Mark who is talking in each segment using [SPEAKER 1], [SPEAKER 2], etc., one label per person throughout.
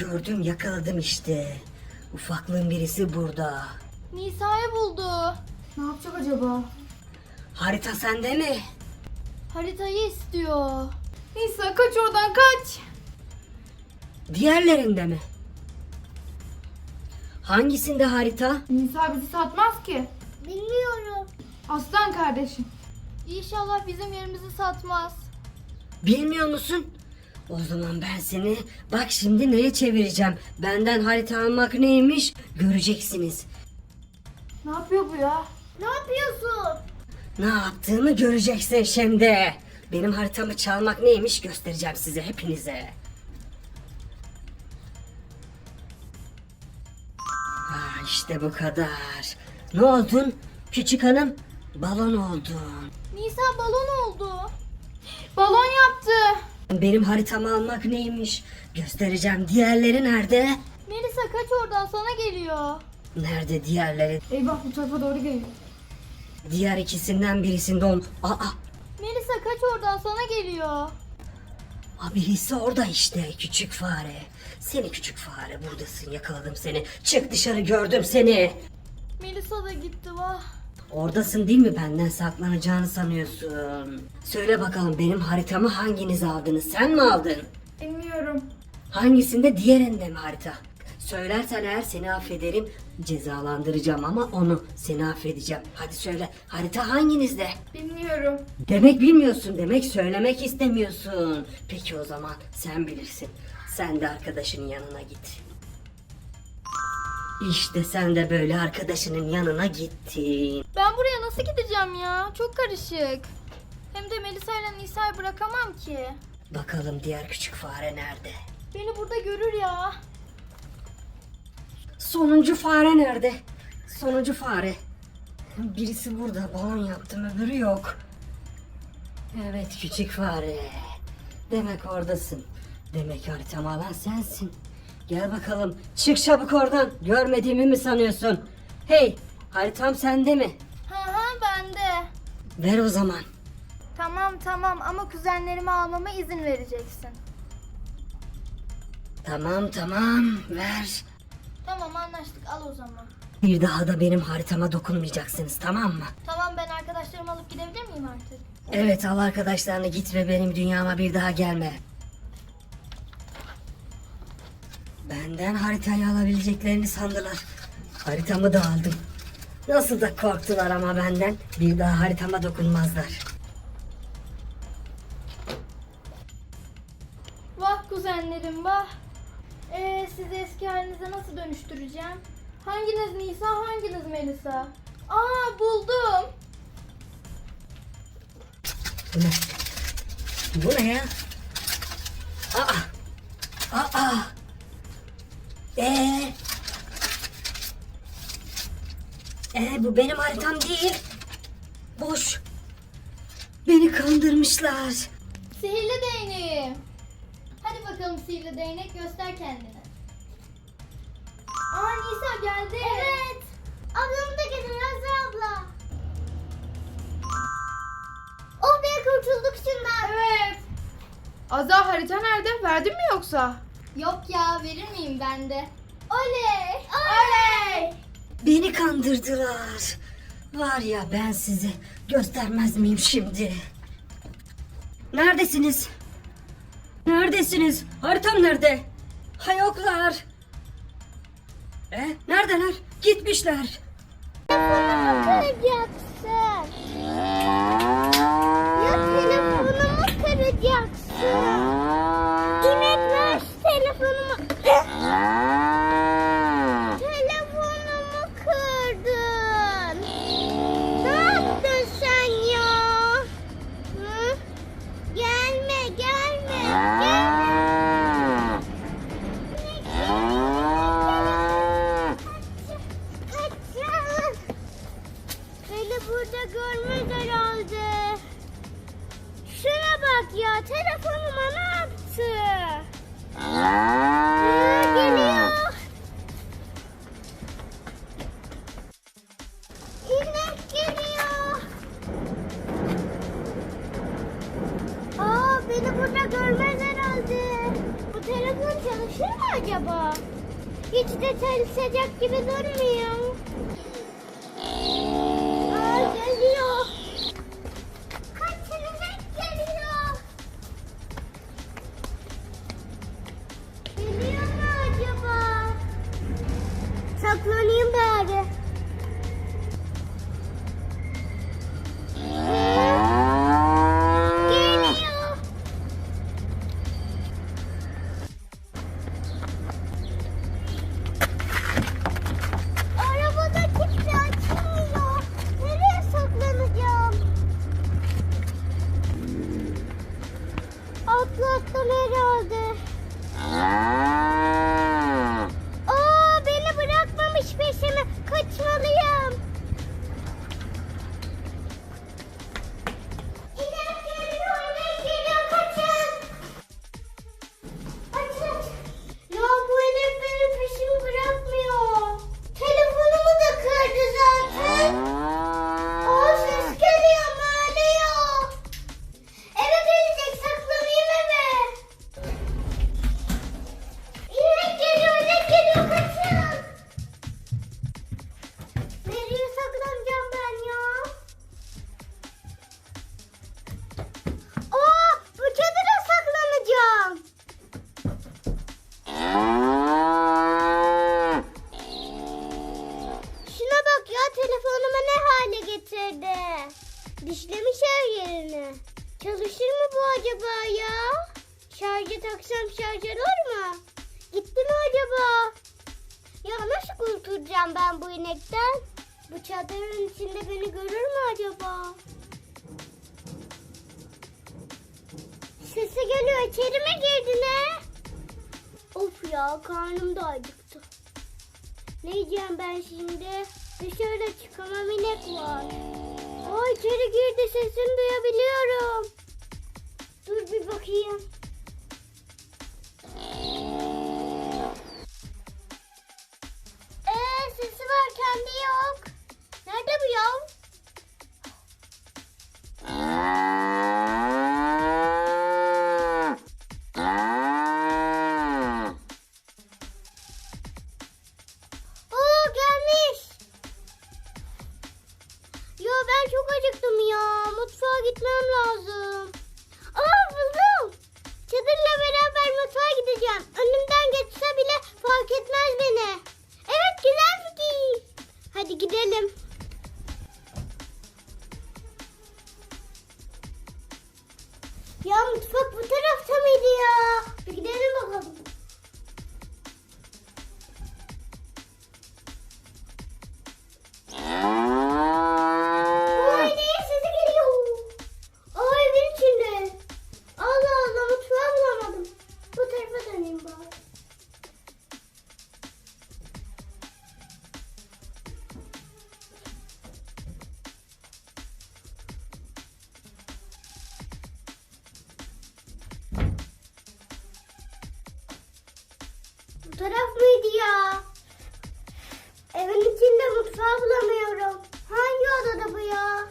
[SPEAKER 1] Gördüm yakaladım işte. Ufaklığın birisi burada.
[SPEAKER 2] Nisa'yı buldu.
[SPEAKER 3] Ne yapacak acaba?
[SPEAKER 1] Harita sende mi?
[SPEAKER 2] Haritayı istiyor.
[SPEAKER 3] Nisa kaç oradan kaç.
[SPEAKER 1] Diğerlerinde mi? Hangisinde harita?
[SPEAKER 3] Nisa bizi satmaz ki.
[SPEAKER 2] Bilmiyorum.
[SPEAKER 3] Aslan kardeşim.
[SPEAKER 2] İnşallah bizim yerimizi satmaz.
[SPEAKER 1] Bilmiyor musun? O zaman ben seni bak şimdi neye çevireceğim. Benden harita almak neymiş göreceksiniz.
[SPEAKER 3] Ne yapıyor bu ya?
[SPEAKER 2] Ne yapıyorsun?
[SPEAKER 1] Ne yaptığımı göreceksin şimdi. Benim haritamı çalmak neymiş göstereceğim size hepinize. Ha işte bu kadar. Ne oldun? Küçük hanım balon oldun.
[SPEAKER 2] Nisa balon oldu.
[SPEAKER 3] Balon yaptı.
[SPEAKER 1] Benim haritamı almak neymiş göstereceğim. Diğerleri nerede?
[SPEAKER 2] Melisa kaç oradan sana geliyor.
[SPEAKER 1] Nerede diğerleri?
[SPEAKER 3] Eyvah bu tarafa doğru geliyor.
[SPEAKER 1] Diğer ikisinden birisinde ol. Aa,
[SPEAKER 2] Melisa kaç oradan sana geliyor.
[SPEAKER 1] aa, birisi orada işte küçük fare. Seni küçük fare buradasın yakaladım seni. Çık dışarı gördüm seni.
[SPEAKER 2] Melisa da gitti vah.
[SPEAKER 1] Oradasın değil mi benden saklanacağını sanıyorsun? Söyle bakalım benim haritamı hanginiz aldınız? Sen mi aldın?
[SPEAKER 3] Bilmiyorum.
[SPEAKER 1] Hangisinde diğerinde mi harita? Söylersen eğer seni affederim cezalandıracağım ama onu seni affedeceğim. Hadi söyle harita hanginizde?
[SPEAKER 3] Bilmiyorum.
[SPEAKER 1] Demek bilmiyorsun demek söylemek istemiyorsun. Peki o zaman sen bilirsin. Sen de arkadaşının yanına git. İşte sen de böyle arkadaşının yanına gittin.
[SPEAKER 2] Ben buraya nasıl gideceğim ya? Çok karışık. Hem de Melisa ile Nisa'yı bırakamam ki.
[SPEAKER 1] Bakalım diğer küçük fare nerede?
[SPEAKER 2] Beni burada görür ya.
[SPEAKER 1] Sonuncu fare nerede? Sonuncu fare. Birisi burada balon yaptım öbürü yok. Evet küçük fare. Demek oradasın. Demek haritamı alan sensin. Gel bakalım çık çabuk oradan. Görmediğimi mi sanıyorsun? Hey haritam sende mi?
[SPEAKER 2] Hı hı bende.
[SPEAKER 1] Ver o zaman.
[SPEAKER 2] Tamam tamam ama kuzenlerimi almama izin vereceksin.
[SPEAKER 1] Tamam tamam ver.
[SPEAKER 2] Tamam anlaştık al o zaman.
[SPEAKER 1] Bir daha da benim haritama dokunmayacaksınız tamam mı?
[SPEAKER 2] Tamam ben arkadaşlarımı alıp gidebilir miyim artık?
[SPEAKER 1] Evet al arkadaşlarını git ve benim dünyama bir daha gelme. Benden haritayı alabileceklerini sandılar. Haritamı da aldım. Nasıl da korktular ama benden. Bir daha haritama dokunmazlar.
[SPEAKER 2] Vah kuzenlerim vah. Ee, sizi eski halinize nasıl dönüştüreceğim? Hanginiz Nisa hanginiz Melisa? Aa buldum.
[SPEAKER 1] Bu ne? Bu ne ya? Aa! Ee bu benim haritam değil. Boş. Beni kandırmışlar.
[SPEAKER 2] Sihirli değneğim. Hadi bakalım sihirli değnek göster kendini. Aa Nisa geldi. Evet. Ablamı da getir Nazlı abla. Oh be kurtulduk şundan.
[SPEAKER 3] Evet. Azra harita nerede? Verdin mi yoksa?
[SPEAKER 2] Yok ya verir miyim ben de? Oley.
[SPEAKER 3] Oley!
[SPEAKER 1] Beni kandırdılar. Var ya ben sizi göstermez miyim şimdi? Neredesiniz? Neredesiniz? Haritam nerede? Ha yoklar. E, neredeler? Gitmişler.
[SPEAKER 2] kıracaksın? Ya telefonumu kıracaksın.
[SPEAKER 4] থাকল নি Şarja taksam şarj olur mu? Gitti mi acaba? Ya nasıl kurtulacağım ben bu inekten? Bu çadırın içinde beni görür mü acaba? Sesi geliyor. İçeri mi girdi ne? Of ya karnım da acıktı. Ne yiyeceğim ben şimdi? Dışarıda çıkamam inek var. Aa içeri girdi sesini duyabiliyorum. Hadi gidelim. Ya mutfak bu tarafta mıydı ya? Bir gidelim bakalım. fotoğraf mıydı ya? Evin içinde mutfağı bulamıyorum. Hangi odada bu ya?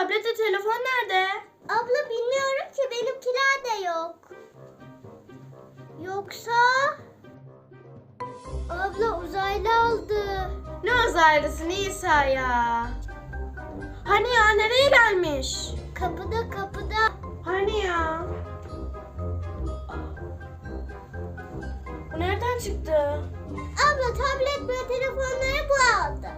[SPEAKER 3] tablet ve telefon nerede?
[SPEAKER 4] Abla bilmiyorum ki benimkiler de yok. Yoksa... Abla uzaylı aldı.
[SPEAKER 3] Ne uzaylısı Nisa ya? Hani ya nereye gelmiş?
[SPEAKER 4] Kapıda kapıda.
[SPEAKER 3] Hani ya? Bu nereden çıktı?
[SPEAKER 4] Abla tablet ve telefonları bu aldı.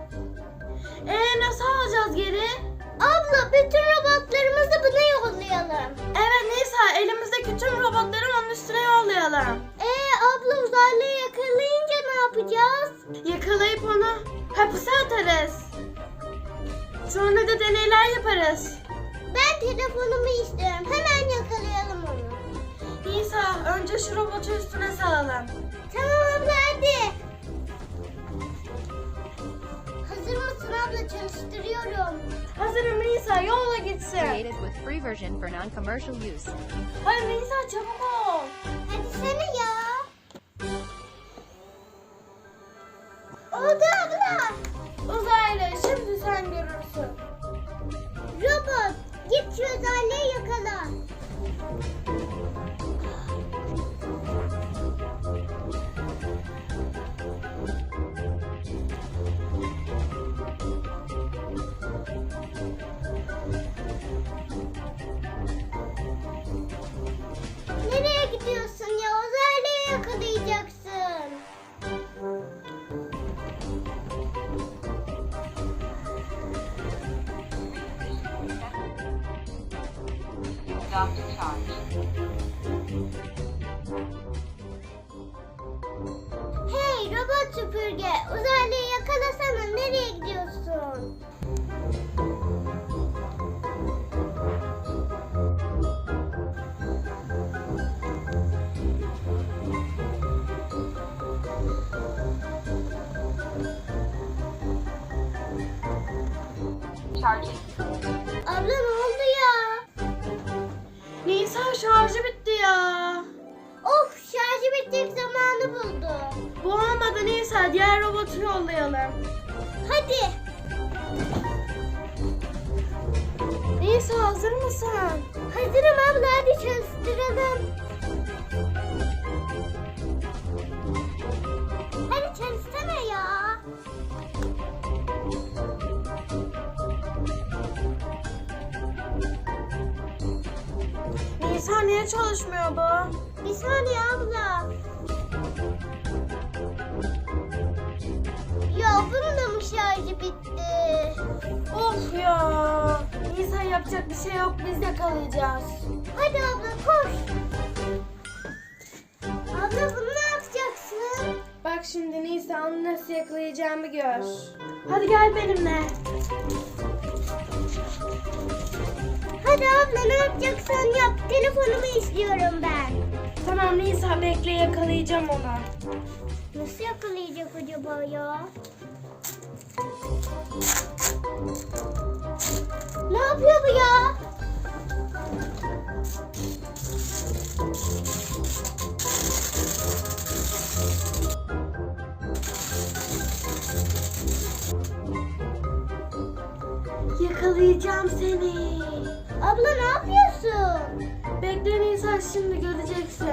[SPEAKER 3] Ee nasıl alacağız geri?
[SPEAKER 4] Abla bütün robotlarımızı buna yollayalım.
[SPEAKER 3] Evet Nisa elimizdeki tüm robotları onun üstüne yollayalım.
[SPEAKER 4] Ee abla uzaylıyı yakalayınca ne yapacağız?
[SPEAKER 3] Yakalayıp onu hapise atarız. Sonra da deneyler yaparız.
[SPEAKER 4] Ben telefonumu istiyorum. Hemen yakalayalım onu.
[SPEAKER 3] Nisa önce şu robotu üstüne salalım.
[SPEAKER 4] Tamam abla hadi. Abla? Çalıştırıyorum.
[SPEAKER 3] Hazırım Nisa yolla gitsin.
[SPEAKER 5] Created with free version for non-commercial use.
[SPEAKER 3] Hadi Nisa çabuk ol.
[SPEAKER 4] Hadi sene ya. Oldu abla.
[SPEAKER 3] Uzaylı şimdi sen görürsün.
[SPEAKER 4] Robot git şu uzaylıyı yakala.
[SPEAKER 3] Niye çalışmıyor bu?
[SPEAKER 4] Bir saniye abla. Ya bunun da mı şarjı bitti?
[SPEAKER 3] Of ya. Nisa yapacak bir şey yok biz yakalayacağız.
[SPEAKER 4] Hadi abla koş. Abla bunu ne yapacaksın?
[SPEAKER 3] Bak şimdi Nisa onu nasıl yakalayacağımı gör. Hadi gel benimle.
[SPEAKER 4] Hadi abla ne yapacaksan yap. Telefonumu istiyorum ben.
[SPEAKER 3] Tamam Nisa bekle yakalayacağım onu.
[SPEAKER 4] Nasıl yakalayacak acaba ya? Ne yapıyor bu ya?
[SPEAKER 3] Yakalayacağım seni.
[SPEAKER 4] Abla ne yapıyorsun?
[SPEAKER 3] Bekle Nisa şimdi göreceksin.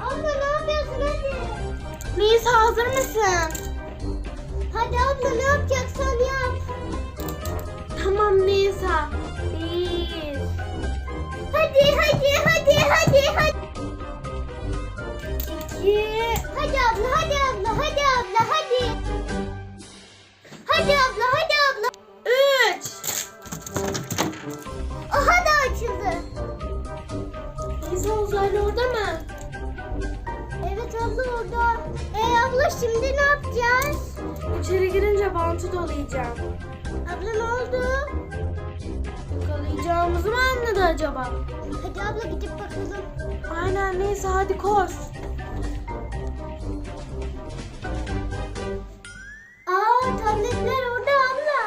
[SPEAKER 4] Abla ne yapıyorsun hadi?
[SPEAKER 3] Nisa hazır mısın?
[SPEAKER 4] Hadi abla ne yapacaksan yap.
[SPEAKER 3] Tamam Nisa.
[SPEAKER 4] Şimdi ne yapacağız?
[SPEAKER 3] İçeri girince bantı dolayacağım.
[SPEAKER 4] Abla ne oldu?
[SPEAKER 3] Yakalayacağımızı mı anladı acaba?
[SPEAKER 4] Hadi abla gidip bakalım.
[SPEAKER 3] Aynen Nisa hadi koş.
[SPEAKER 4] Aa tabletler orada abla.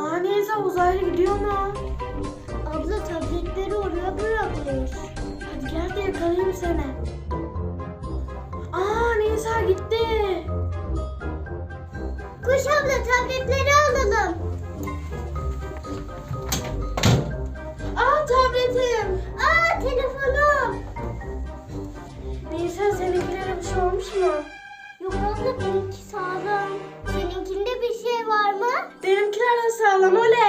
[SPEAKER 3] Aa Nisa uzaylı gidiyor mu?
[SPEAKER 4] Abla tabletleri oraya bırakmış.
[SPEAKER 3] Hadi gel de yakalayayım seni gitti.
[SPEAKER 4] Kuş abla tabletleri alalım. Aa tabletim. Aa telefonum.
[SPEAKER 3] Neyse seninkilere bir şey olmuş mu?
[SPEAKER 4] Yok abla benimki sağlam. Seninkinde bir şey var mı?
[SPEAKER 3] Benimkiler de sağlam oley.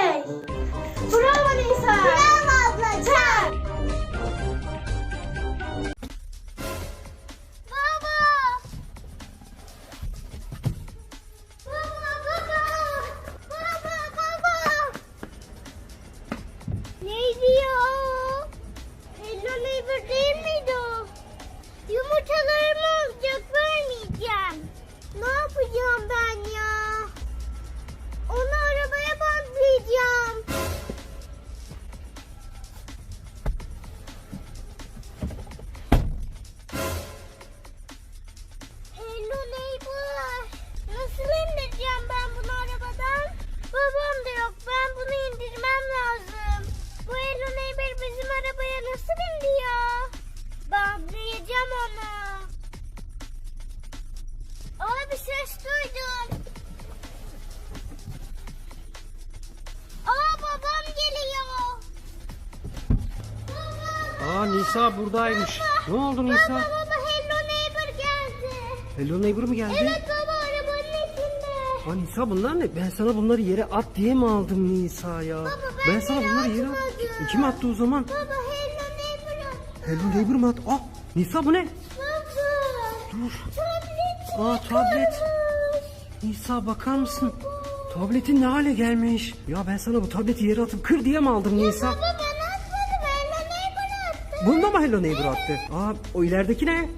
[SPEAKER 4] Aa
[SPEAKER 6] Nisa buradaymış. Ne oldu Nisa?
[SPEAKER 4] Baba baba Hello neighbor geldi.
[SPEAKER 6] Hello Neighbor mu geldi?
[SPEAKER 4] Evet baba arabanın içinde.
[SPEAKER 6] Aa Nisa bunlar ne? Ben sana bunları yere at diye mi aldım Nisa ya?
[SPEAKER 4] ben
[SPEAKER 6] ben sana bunları yere
[SPEAKER 4] atmadım.
[SPEAKER 6] Kim attı o zaman?
[SPEAKER 4] Baba Hello neighbor.
[SPEAKER 6] Hello Neighbor mu attı? Aa Nisa bu ne?
[SPEAKER 4] Baba.
[SPEAKER 6] Dur.
[SPEAKER 4] Tablet.
[SPEAKER 6] Aa tablet. Nisa bakar mısın? Tabletin ne hale gelmiş? Ya ben sana bu tableti yere atıp kır diye mi aldım Nisa?
[SPEAKER 4] Baba
[SPEAKER 6] Bunda mı Hello Neighbor attı? Aa o ilerideki ne?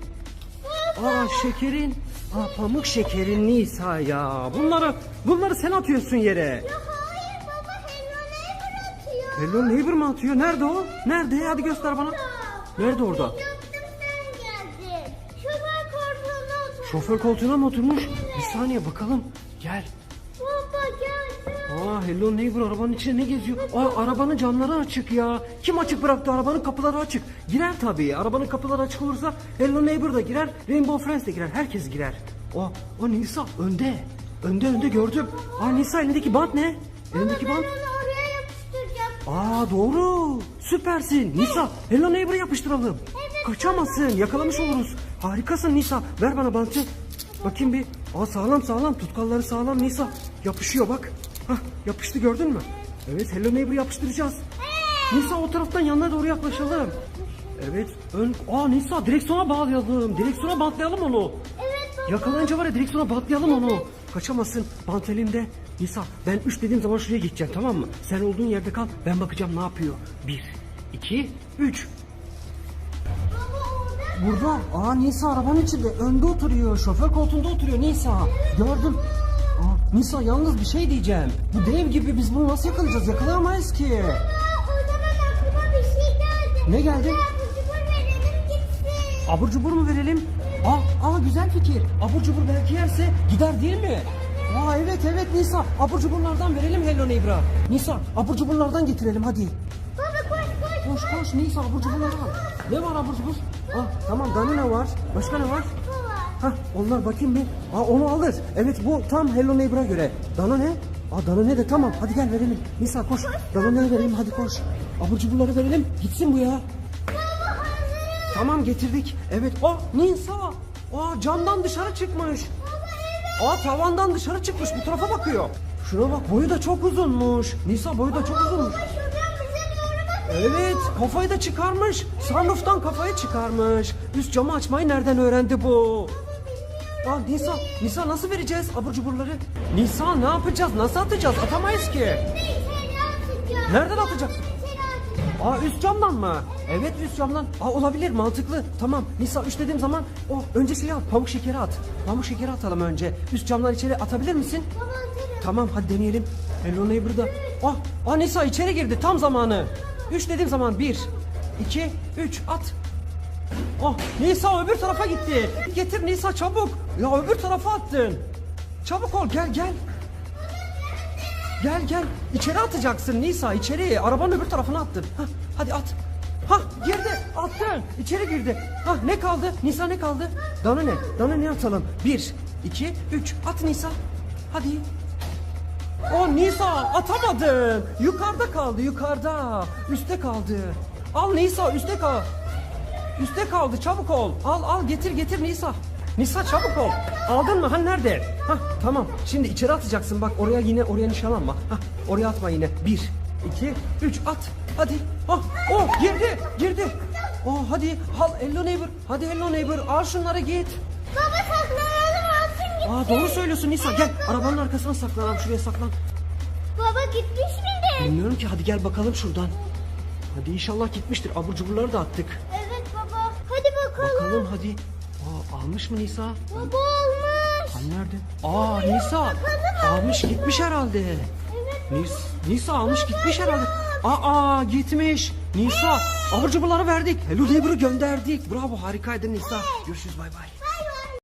[SPEAKER 6] Aa şekerin. Aa pamuk şekerin Nisa ya. Bunları bunları sen atıyorsun yere.
[SPEAKER 4] Ya hayır baba Hello neighbor atıyor.
[SPEAKER 6] Hello Neighbor mu atıyor? Nerede o? Nerede? Hadi göster bana. Nerede orada?
[SPEAKER 4] Şoför koltuğuna otur.
[SPEAKER 6] Şoför koltuğuna mı oturmuş? Bir saniye bakalım. Gel.
[SPEAKER 4] Baba geldi.
[SPEAKER 6] Aa Hello Neighbor arabanın içinde ne geziyor? Aa arabanın camları açık ya. Kim açık bıraktı? Arabanın kapıları açık. Girer tabii. Arabanın kapıları açık olursa Hello Neighbor da girer. Rainbow Friends de girer. Herkes girer. O, o Nisa önde. Önde önde gördüm. Aa Nisa elindeki bant ne? Elindeki bant.
[SPEAKER 4] Oraya yapıştıracağım.
[SPEAKER 6] Aa doğru. Süpersin. Nisa Hello Neighbor'ı yapıştıralım. Kaçamazsın. Yakalamış oluruz. Harikasın Nisa. Ver bana bantı. Bakayım bir. Aa sağlam sağlam. Tutkalları sağlam Nisa. Yapışıyor bak. Hah yapıştı gördün mü? Evet Hello Neighbor'ı yapıştıracağız. Nisa o taraftan yanına doğru yaklaşalım. Evet ön... Aa Nisa direksiyona bağlayalım. Direksiyona bantlayalım onu.
[SPEAKER 4] Evet baba.
[SPEAKER 6] Yakalayınca var ya direksiyona bantlayalım onu. Kaçamazsın. Bant elimde. Nisa ben 3 dediğim zaman şuraya gideceğim tamam mı? Sen olduğun yerde kal. Ben bakacağım ne yapıyor. 1, 2, 3. Burada. Aa Nisa arabanın içinde. Önde oturuyor. Şoför koltuğunda oturuyor Nisa. Gördüm. Aa, Nisa yalnız bir şey diyeceğim. Bu dev gibi biz bunu nasıl yakalayacağız? Yakalayamayız ki.
[SPEAKER 4] Aa, o zaman aklıma bir şey geldi.
[SPEAKER 6] Ne geldi?
[SPEAKER 4] Gitsin.
[SPEAKER 6] Abur cubur mu verelim? Aa, aa güzel fikir. Abur cubur belki yerse gider değil mi? Aa evet evet Nisa. Abur cuburlardan verelim Hello Neighbor'a. Nisa abur cuburlardan getirelim hadi.
[SPEAKER 4] Baba koş koş.
[SPEAKER 6] Koş koş Nisa abur cuburları al. Ne var abur cubur? Ah tamam Danone var. Başka ne var? Hah onlar bakayım bir. Aa onu alır. Evet bu tam Hello Neighbor'a göre. Danone? Aa Danone de tamam. Hadi gel verelim. Nisa koş. Danone'yi verelim hadi koş. Abur cuburları verelim. Gitsin bu ya. Tamam getirdik. Evet. Aa Nisa. Aa camdan dışarı çıkmış. Aa tavandan dışarı çıkmış. Bu tarafa bakıyor. Şuna bak boyu da çok uzunmuş. Nisa boyu da çok uzunmuş. Evet kafayı da çıkarmış. Sunroof'tan kafayı çıkarmış. Üst camı açmayı nereden öğrendi bu? Aa Nisa, Nisa nasıl vereceğiz abur cuburları? Nisa ne yapacağız? Nasıl atacağız? Atamayız ki. Nereden atacağız? Aa üst camdan mı? Evet üst camdan. Aa olabilir mantıklı. Tamam Nisa üç dediğim zaman o önce şey at pamuk şekeri at. Pamuk şekeri atalım önce. Üst camdan içeri atabilir misin?
[SPEAKER 4] Atarım.
[SPEAKER 6] Tamam hadi deneyelim. Hello Neighbor'da. Ah, ah Nisa içeri girdi tam zamanı. Üç dediğim zaman bir, iki, üç at. Oh Nisa öbür tarafa gitti. Getir Nisa çabuk. Ya öbür tarafa attın. Çabuk ol gel gel. Gel gel. İçeri atacaksın Nisa içeri. Arabanın öbür tarafına attın. Hah, hadi at. Hah girdi attın. İçeri girdi. Hah ne kaldı? Nisa ne kaldı? Dana ne? Dana ne atalım? Bir, iki, üç. At Nisa. Hadi. O Nisa atamadın. Yukarıda kaldı yukarıda. Üste kaldı. Al Nisa üste kal. Üste kaldı çabuk ol. Al al getir getir Nisa. Nisa çabuk ol. Aldın mı? Ha nerede? Ha tamam. Şimdi içeri atacaksın. Bak oraya yine oraya nişanlanma. Ha oraya atma yine. Bir, iki, üç at. Hadi. Oh, oh girdi. Girdi. Oh hadi. Al hello neighbor. Hadi hello neighbor. Al şunları git.
[SPEAKER 4] Baba saklanalım alsın
[SPEAKER 6] Aa doğru söylüyorsun Nisa. Gel arabanın arkasına saklan. abi, Şuraya saklan.
[SPEAKER 4] Baba gitmiş midir?
[SPEAKER 6] Bilmiyorum ki. Hadi gel bakalım şuradan. Hadi inşallah gitmiştir. Abur cuburları da attık.
[SPEAKER 4] Evet baba. Hadi bakalım.
[SPEAKER 6] Bakalım hadi. Almış mı Nisa?
[SPEAKER 4] Baba olmuş.
[SPEAKER 6] Hani nerede? Aa Nisa. Almış gitmiş herhalde. Nis, Nisa almış gitmiş herhalde. Aa gitmiş. Nisa abur cuburları verdik. Hello Neighbor'ı gönderdik. Bravo harikaydın Nisa. Görüşürüz bay bay.